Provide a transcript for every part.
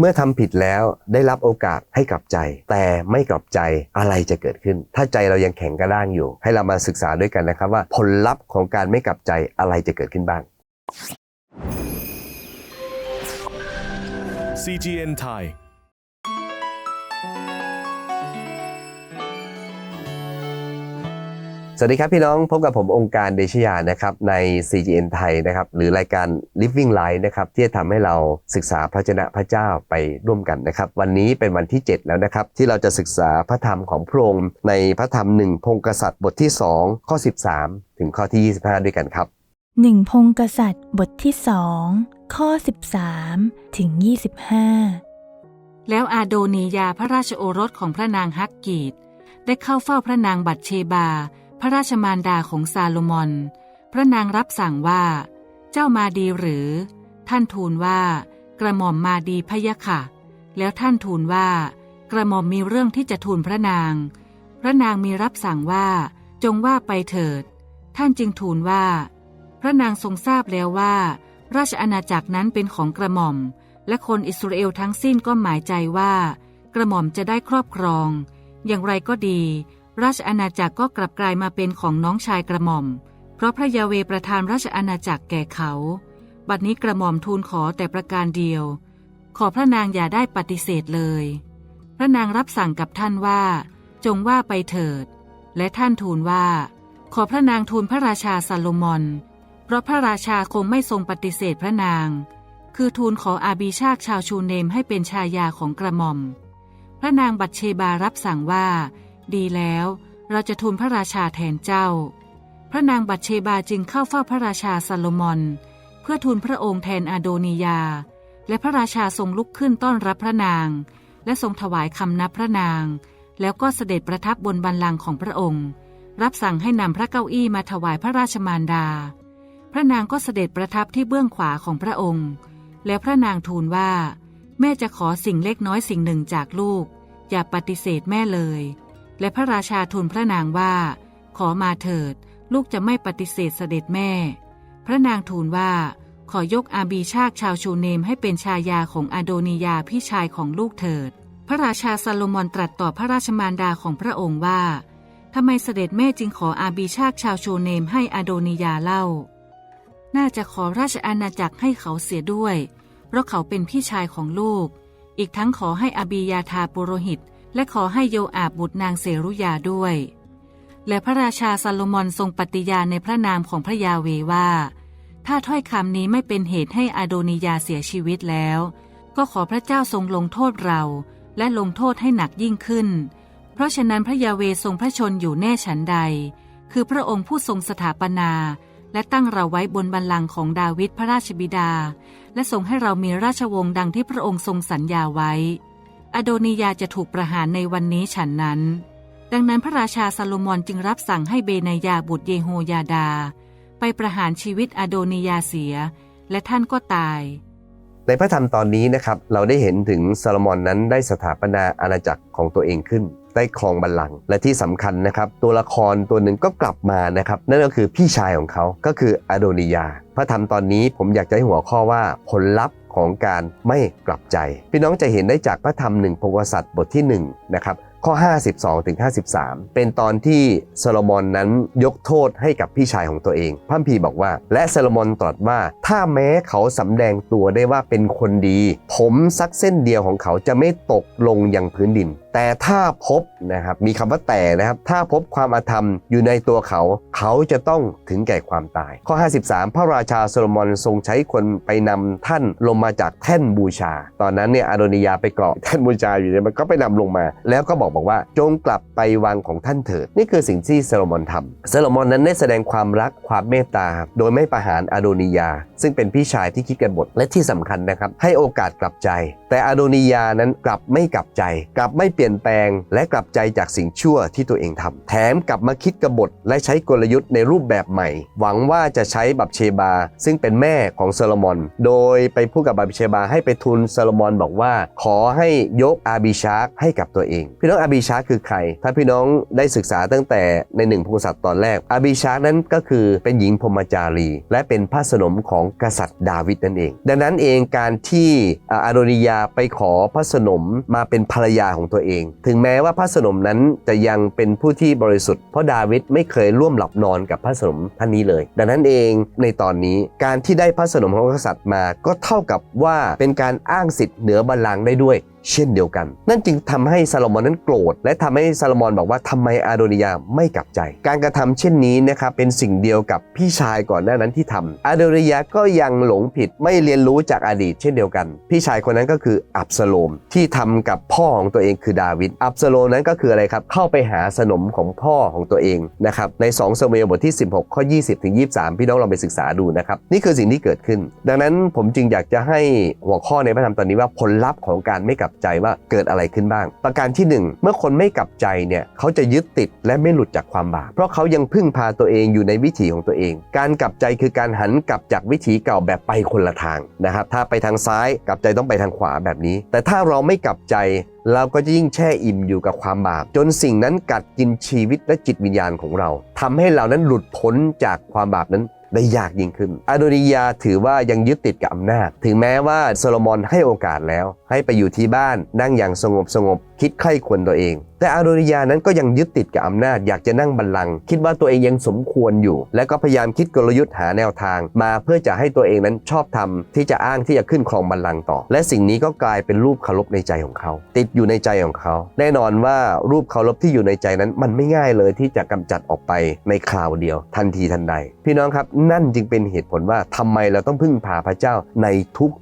เมื่อทำผิดแล้วได้รับโอกาสให้กลับใจ แต่ไม่กลับใจอะไรจะเกิดขึ้น ถ้าใจเรายังแข็งกระด้างอยู่ ให้เรามาศึกษาด้วยกันนะครับว่าผลลัพธ์ของการไม่กลับใจอะไรจะเกิดขึ้นบ้าง CGN Thai สวัสดีครับพี่น้องพบกับผมองค์การเดชยานะครับใน CGN ไทยนะครับหรือรายการ Living Life นะครับที่จะทำให้เราศึกษาพระเจ้าพระเจ้าไปร่วมกันนะครับ วันนี้เป็นวันที่ 7 แล้วนะครับ ที่เราจะศึกษาพระธรรมของพระองค์ในพระธรรมหนึ่งพงกษัตริย์บทที่ 2 ข้อ 13 ถึงข้อที่ 25 ด้วยกันครับหนึ่งพงกษัตริย์บทที่สองข้อ 13 ถึง 25 แล้วอาโดนียาพระราชโอรสของพระนางฮักกีดได้เข้าเฝ้าพระนางบัตเชบา พระราชมารดาของซาโลมอน พระนางรับสั่งว่า เจ้ามาดีหรือ ท่านทูลว่า กระหม่อมมาดีพะยะค่ะ แล้วท่านทูลว่า กระหม่อมมีเรื่องที่จะทูลพระนาง พระนางมีรับสั่งว่า จงว่าไปเถิด ท่านจึงทูลว่า พระนางทรงทราบแล้วว่า ราชอาณาจักรนั้นเป็นของกระหม่อม และคนอิสราเอลทั้งสิ้นก็หมายใจว่า กระหม่อมจะได้ครอบครอง อย่างไรก็ดี ราชอาณาจักรก็กลับกลายมาเป็นของน้องชายกระหม่อม เพราะพระยาเวประทานราชอาณาจักรแก่เขา บัดนี้กระหม่อมทูลขอแต่ประการเดียว ขอพระนางอย่าได้ปฏิเสธเลย พระนางรับสั่งกับท่านว่า จงว่าไปเถิด และท่านทูลว่า ขอพระนางทูลพระราชาซาโลมอน เพราะพระราชาคงไม่ทรงปฏิเสธพระนาง คือทูลขออาบีชากชาวชูเนมให้เป็นชายาของกระหม่อม พระนางบัตเชบารับสั่งว่า ดีแล้ว เราจะทูลพระราชาแทนเจ้า พระนางบัตเชบาจึงเข้าเฝ้าพระราชาซาโลมอน เพื่อทูลพระองค์แทนอาโดนียา และพระราชาทรงลุกขึ้นต้อนรับพระนาง และทรงถวายคำนับพระนาง แล้วก็เสด็จประทับบนบัลลังก์ของพระองค์ รับสั่งให้นำพระเก้าอี้มาถวายพระราชมารดา พระนางก็เสด็จประทับที่เบื้องขวาของพระองค์ แล้วพระนางทูลว่า แม่จะขอสิ่งเล็กน้อยสิ่งหนึ่งจากลูกอย่าปฏิเสธแม่เลย และพระราชาทูลพระนางว่า ขอมาเถิด ลูกจะไม่ปฏิเสธเสด็จแม่ พระนางทูลว่า ขอยกอาบีชากชาวชูเนมให้เป็นชายาของอาโดนียาพี่ชายของลูกเถิด พระราชาซาโลมอนตรัสต่อพระราชมารดาของพระองค์ว่าทำไมเสด็จแม่จึงขออาบีชากชาวชูเนมให้อาโดนียาเล่า น่าจะขอราชอาณาจักรให้เขาเสียด้วย เพราะเขาเป็นพี่ชายของลูก อีกทั้งขอให้อบียาธาปุโรหิต และขอให้โยอาบบุตรนางเสรุยาด้วย และพระราชาซาโลมอนทรงปฏิญาณในพระนามของพระยาเวว่า ถ้าถ้อยคำนี้ไม่เป็นเหตุให้อาโดนียาเสียชีวิตแล้ว ก็ขอพระเจ้าทรงลงโทษเรา และลงโทษให้หนักยิ่งขึ้น เพราะฉะนั้นพระยาเวทรงพระชนอยู่แน่ฉันใด คือพระองค์ผู้ทรงสถาปนาและตั้งเราไว้บนบัลลังก์ของดาวิดพระราชบิดา และทรงให้เรามีราชวงศ์ดังที่พระองค์ทรงสัญญาไว้ อโดนียาจะถูกประหารในวันนี้ฉันนั้น ดังนั้นพระราชาซาโลมอนจึงรับสั่งให้เบนายาบุตรเยโฮยาดา ไปประหารชีวิตอโดนียาเสีย และท่านก็ตาย ในพระธรรมตอนนี้นะครับ เราได้เห็นถึงซาโลมอนนั้นได้สถาปนาอาณาจักรของตัวเองขึ้นได้ครองบัลลังก์และที่สำคัญนะครับ ตัวละครตัวหนึ่งก็กลับมานะครับ นั่นก็คือพี่ชายของเขาก็คืออาโดนียา พระธรรมตอนนี้ผมอยากจะให้หัวข้อว่าผลลัพธ์ ของการไม่กลับใจ พี่น้องจะเห็นได้จากพระธรรมหนึ่งพงศษัตริย์บทที่1นะครับข้อ 52ถึง53 เป็นตอนที่โซโลมอนนั้นยกโทษให้กับพี่ชายของตัวเองพระคัมพีบอกว่า และโซโลมอนตรัสว่า ถ้าแม้เขาสำแดงตัวได้ว่าเป็นคนดี ผมสักเส้นเดียวของเขาจะไม่ตกลงยังพื้นดิน แต่ถ้าพบนะครับมีคำว่าแต่นะครับ ถ้าพบความอาธรรมอยู่ในตัวเขา เขาจะต้องถึงแก่ความตาย ข้อ 53 พระราชาโซโลมอนทรงใช้คนไปนำท่านลงมาจากแท่นบูชา ตอนนั้นเนี่ยอาโดนิยาไปเกาะแท่นบูชาอยู่เนี่ยมันก็ไปนำลงมา แล้วก็บอกบอกว่าจงกลับไปวังของท่านเถิดนี่คือสิ่งที่โซโลมอนทำโซโลมอนนั้นได้แสดงความรักความเมตตา โดยไม่ประหารอาโดนิยา ซึ่งเป็นพี่ชายที่คิดกันบทและที่สำคัญนะครับให้โอกาสกลับใจ แต่อาโดนิยานั้นกลับไม่กลับใจ กลับไม่เปลี่ยนี่ยนแปลง และกลับใจจากสิ่งชั่วที่ตัวเองทำแถมกลับมาคิดกบฏและใช้กลยุทธ์ในรูปแบบใหม่ หวังว่าจะใช้บับเชบา ซึ่งเป็นแม่ของโซโลมอน โดยไปพูดกับบับเชบาให้ไปทูลโซโลมอนบอกว่า ขอให้ยกอาบิชาร์กให้กับตัวเอง พี่น้องอาบิชาร์กคือใคร ถ้าพี่น้องได้ศึกษาตั้งแต่ในหนึ่งพงศษัตริย์ตอนแรกอาบิชาร์กนั้นก็คือเป็นหญิงพรมจารี และเป็นพระสนมของกษัตริย์ดาวิดนั่นเอง ดังนั้นเองการที่อาอาโดนิยาไปขอพระสนมมาเป็นภรรยาของตัวเองถึงแม้ว่าพระสนมนั้นจะยังเป็นผู้ที่บริสุทธิ์เพราะดาวิดไม่เคยร่วมหลับนอนกับพระสนมท่านนี้เลย ดังนั้นเองในตอนนี้การที่ได้พระสนมของกษัตริย์มา ก็เท่ากับว่าเป็นการอ้างสิทธิ์เหนือบัลลังก์ได้ด้วยเช่นเดียวกัน นั่นจึงทำให้ซาโลมอนนั้นโกรธ และทำให้ซาโลมอนบอกว่าทำไมอาโดนิยาไม่กลับใจ การกระทำเช่นนี้นะครับเป็นสิ่งเดียวกับพี่ชายก่อนหน้านั้นที่ทำอาโดนิยาก็ยังหลงผิดไม่เรียนรู้จากอดีตเช่นเดียวกัน พี่ชายคนนั้นก็คืออับสโลมที่ทำกับพ่อของตัวเองคือดาวิดอับสโลมนั้นก็คืออะไรครับเข้าไปหาสนมของพ่อของตัวเองนะครับใน2สมุเอลบทที่ 16 ข้อ 20ถึง23 พี่น้องลองไปศึกษาดูนะครับนี่คือสิ่งที่เกิดขึ้น ดังนั้นผมจึงอยากจะให้หัวข้อในพระธรรมตอนนี้ว่าผลลัพธ์ของการไม่กลับใจว่าเกิดอะไรขึ้นบ้าง ประการที่หนึ่งเมื่อคนไม่กลับใจเนี่ยเขาจะยึดติดและไม่หลุดจากความบาปเพราะเขายังพึ่งพาตัวเองอยู่ในวิถีของตัวเอง การกลับใจคือการหันกลับจากวิถีเก่าแบบไปคนละทางนะครับถ้าไปทางซ้ายกลับใจต้องไปทางขวาแบบนี้ แต่ถ้าเราไม่กลับใจเราก็จะยิ่งแช่อิ่มอยู่กับความบาป จนสิ่งนั้นกัดกินชีวิตและจิตวิญญาณของเราทำให้เรานั้นหลุดพ้นจากความบาปนั้น ได้ยากยิ่งขึ้นอาโดนิยาถือว่ายังยึดติดกับอำนาจ ถึงแม้ว่าโซโลมอนให้โอกาสแล้ว ให้ไปอยู่ที่บ้านนั่งอย่างสงบสงบ คิดใคร่ควรตัวเอง แต่อาโดนิยานั้นก็ยังยึดติดกับอำนาจอยากจะนั่งบัลลังก์คิดว่าตัวเองยังสมควรอยู่ และก็พยายามคิดกลยุทธ์หาแนวทาง มาเพื่อจะให้ตัวเองนั้นชอบทำที่จะอ้างที่จะขึ้นครองบัลลังก์ต่อ และสิ่งนี้ก็กลายเป็นรูปเคารพในใจของเขา ติดอยู่ในใจของเขา แน่นอนว่ารูปเคารพที่อยู่ในใจนั้นมันไม่ง่ายเลยที่จะกำจัดออกไปในคราวเดียว ทันทีทันใด พี่น้องครับนั่นจึงเป็นเหตุผลว่าทำไมเราต้องพึ่งพาพระเจ้าใน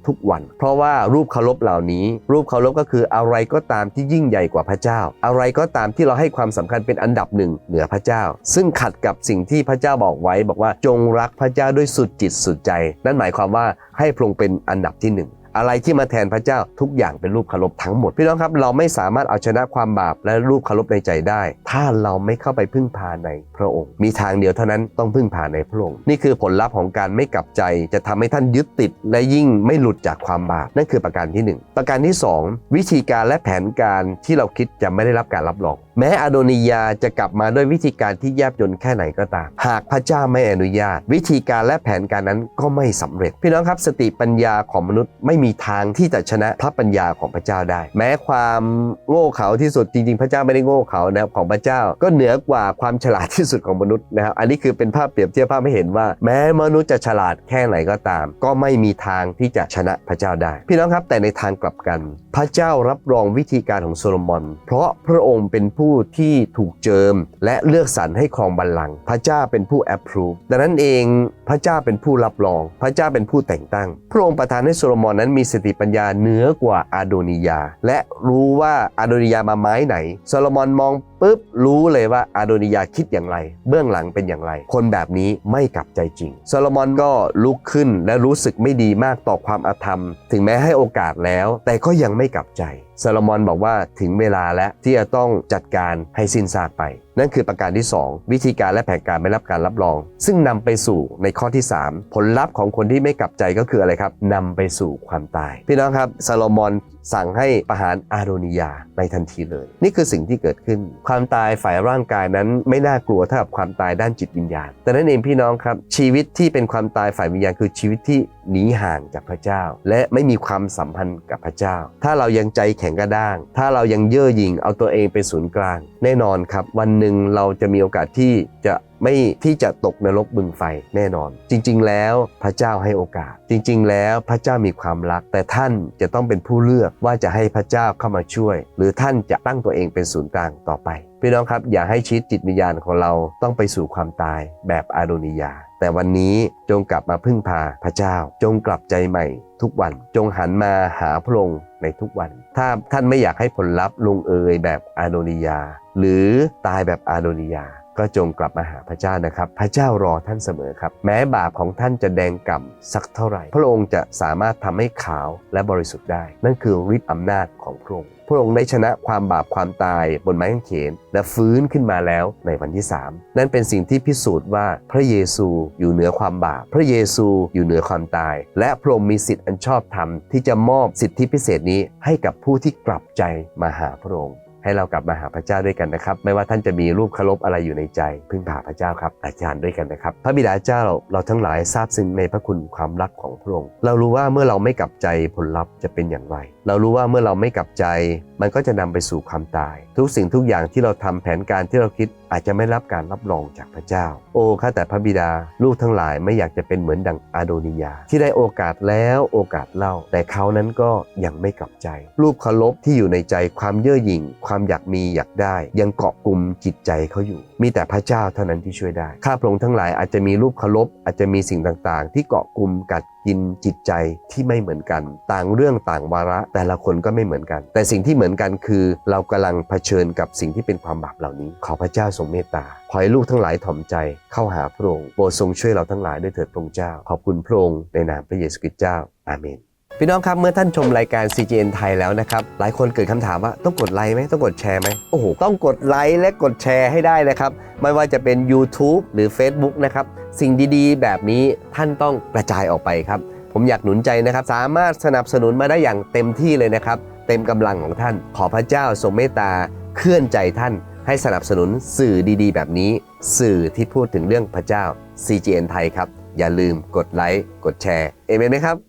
ทุกๆวัน เพราะว่ารูปเคารพเหล่านี้ รูปเคารพก็คืออะไรก็ตามที่ยิ่งใหญ่กว่าพระเจ้า อะไรก็ตามที่เราให้ความสำคัญเป็นอันดับหนึ่งเหนือพระเจ้า ซึ่งขัดกับสิ่งที่พระเจ้าบอกไว้บอกว่าจงรักพระเจ้าด้วยสุดจิตสุดใจ นั่นหมายความว่าให้พระองค์เป็นอันดับที่หนึ่ง อะไรที่มาแทนพระเจ้าทุกอย่างเป็นรูปเคารพทั้งหมด พี่น้องครับเราไม่สามารถเอาชนะความบาปและรูปเคารพในใจได้ ถ้าเราไม่เข้าไปพึ่งพาในพระองค์ มีทางเดียวเท่านั้นต้องพึ่งพาในพระองค์นี่คือผลลัพธ์ของการไม่กลับใจ จะทำให้ท่านยึดติด และยิ่งไม่หลุดจากความบาปนั่นคือประการที่หนึ่งประการที่สองวิธีการและแผนการที่เราคิดจะไม่ได้รับการรับรองแม้อโดนิยาจะกลับมาด้วยวิธีการที่แยบยลแค่ไหนก็ตาม หากพระเจ้าไม่อนุญาต วิธีการและแผนการนั้นก็ไม่สำเร็จ พี่น้องครับสติปัญญาของมนุษย์ไม่มีีทางที่จะชนะพระปัญญาของพระเจ้าได้ แม้ความโง่เขลาที่สุดจริง ๆ พระเจ้าไม่ได้โง่เขลานะครับของพระเจ้า ก็เหนือกว่าความฉลาดที่สุดของมนุษย์นะครับอันนี้คือเป็นภาพเปรียบเทียบภาพให้เห็นว่า แม้มนุษย์จะฉลาดแค่ไหนก็ตาม ก็ไม่มีทางที่จะชนะพระเจ้าได้ พี่น้องครับแต่ในทางกลับกัน พระเจ้ารับรองวิธีการของโซโลมอน เพราะพระองค์เป็นผู้ที่ถูกเจิม และเลือกสรรให้ครองบัลลังก์พระเจ้าเป็นผู้ approve ดังนั้นเองพระเจ้าเป็นผู้รับรอง พระเจ้าเป็นผู้แต่งตั้ง พระองค์ประทานให้โซโลมอนนั้นมีสติปัญญาเหนือกว่าอาโดนิยา และรู้ว่าอาโดนิยามาไม้ไหนโซโลมอนมองปุ๊บรู้เลยว่าอาโดนิยาคิดอย่างไร เบื้องหลังเป็นอย่างไร คนแบบนี้ไม่กลับใจจริงโซโลมอนก็ลุกขึ้นและรู้สึกไม่ดีมากต่อความอาธรรม ถึงแม้ให้โอกาสแล้ว แต่ก็ยังไม่กลับใจโซโลมอนบอกว่าถึงเวลาแล้วที่จะต้องจัดการให้สิ้นซากไป นั่นคือประการที่ 2 วิธีการและแผนการไม่รับการรับรอง ซึ่งนำไปสู่ในข้อที่ 3 ผลลัพธ์ของคนที่ไม่กลับใจก็คืออะไรครับนำไปสู่ความตาย พี่น้องครับซาโลมอน สั่งให้ประหารอาโดนิยาในทันทีเลย นี่คือสิ่งที่เกิดขึ้น ความตายฝ่ายร่างกายนั้นไม่น่ากลัวเท่ากับความตายด้านจิตวิญญาณ แต่นั่นเองพี่น้องครับ ชีวิตที่เป็นความตายฝ่ายวิญญาณคือชีวิตที่หนีห่างจากพระเจ้า และไม่มีความสัมพันธ์กับพระเจ้า ถ้าเรายังใจแข็งกระด้าง ถ้าเรายังเย่อหยิ่งเอาตัวเองเป็นศูนย์กลาง แน่นอนครับ วันหนึ่งเราจะมีโอกาสที่จะ ไม่ที่จะตกนรกบึงไฟแน่นอน จริง ๆ แล้วพระเจ้าให้โอกาส จริง ๆ แล้วพระเจ้ามีความรัก แต่ท่านจะต้องเป็นผู้เลือกว่าจะให้พระเจ้าเข้ามาช่วย หรือท่านจะตั้งตัวเองเป็นศูนย์กลางต่อไปพี่น้องครับอย่าให้ชีวิตจิตวิญญาณของเราต้องไปสู่ความตายแบบอาโดนิยา แต่วันนี้จงกลับมาพึ่งพาพระเจ้า จงกลับใจใหม่ทุกวัน จงหันมาหาพระองค์ในทุกวัน ถ้าท่านไม่อยากให้ผลลัพธ์ลงเอยแบบอาโดนิยา หรือตายแบบอาโดนิยา ก็จงกลับมาหาพระเจ้านะครับ พระเจ้ารอท่านเสมอครับ แม้บาปของท่านจะแดงก่ำสักเท่าไหร่ พระองค์จะสามารถทำให้ขาวและบริสุทธิ์ได้ นั่นคือฤทธิ์อำนาจของพระองค์พระองค์ได้ชนะความบาปความตายบนไม้กางเขน และฟื้นขึ้นมาแล้วในวันที่ 3 นั่นเป็นสิ่งที่พิสูจน์ว่าพระเยซูอยู่เหนือความบาป พระเยซูอยู่เหนือความตาย และพระองค์มีสิทธิ์อันชอบธรรมที่จะมอบสิทธิพิเศษนี้ให้กับผู้ที่กลับใจมาหาพระองค์ ให้เรากลับมาหาพระเจ้าด้วยกันนะครับ ไม่ว่าท่านจะมีรูปเคารพอะไรอยู่ในใจ พึ่งพาพระเจ้าครับ อาจารย์ด้วยกันนะครับ พระบิดาเจ้าเราเราทั้งหลายทราบซึ้งในพระคุณความรักของพระองค์เรารู้ว่าเมื่อเราไม่กลับใจผลลัพธ์จะเป็นอย่างไร เรารู้ว่าเมื่อเราไม่กลับใจ มันก็จะนำไปสู่ความตาย ทุกสิ่งทุกอย่างที่เราทำแผนการที่เราคิดอาจจะไม่รับการรับรองจากพระเจ้า โอ้ข้าแต่พระบิดา ลูกทั้งหลายไม่อยากจะเป็นเหมือนดังอาโดนิยา ที่ได้โอกาสแล้วโอกาสเล่า แต่เขานั้นก็ยังไม่กลับใจ รูปเคารพที่อยู่ในใจความเย่อหยิ่ง ความอยากมีอยากได้ ยังเกาะกลุ่มจิตใจเขาอยู่ มีแต่พระเจ้าเท่านั้นที่ช่วยได้ ข้าพระองค์ทั้งหลายอาจจะมีรูปเคารพอาจจะมีสิ่งต่างๆ ที่เกาะกลุ่มกัด กินจิตใจที่ไม่เหมือนกัน ต่างเรื่องต่างวาระแต่ละคนก็ไม่เหมือนกัน แต่สิ่งที่เหมือนกันคือ เรากำลังเผชิญกับสิ่งที่เป็นความบาปเหล่านี้ ขอพระเจ้าทรงเมตตาขอให้ลูกทั้งหลายถ่อมใจเข้าหาพระองค์โปรดทรงช่วยเราทั้งหลายด้วยเถิดพระองค์เจ้า ขอบคุณพระองค์ในนามพระเยซูคริสต์เจ้าอาเมน พี่น้องครับเมื่อท่านชมรายการ CGN ไทยแล้วนะครับ หลายคนเกิดคำถามว่าต้องกดไลค์ไหมต้องกดแชร์ไหมโอ้โหต้องกดไลค์และกดแชร์ให้ได้นะครับ ไม่ว่าจะเป็น YouTube หรือ Facebook นะครับ สิ่งดีๆ แบบนี้ท่านต้องกระจายออกไปครับ ผมอยากหนุนใจนะครับ สามารถสนับสนุนมาได้อย่างเต็มที่เลยนะครับ เต็มกำลังของท่าน ขอพระเจ้าทรงเมตตาเคลื่อนใจท่าน ให้สนับสนุนสื่อดีๆ แบบนี้ สื่อที่พูดถึงเรื่องพระเจ้า CGN ไทยครับอย่าลืมกดไลค์กดแชร์เอเมนไหมครับ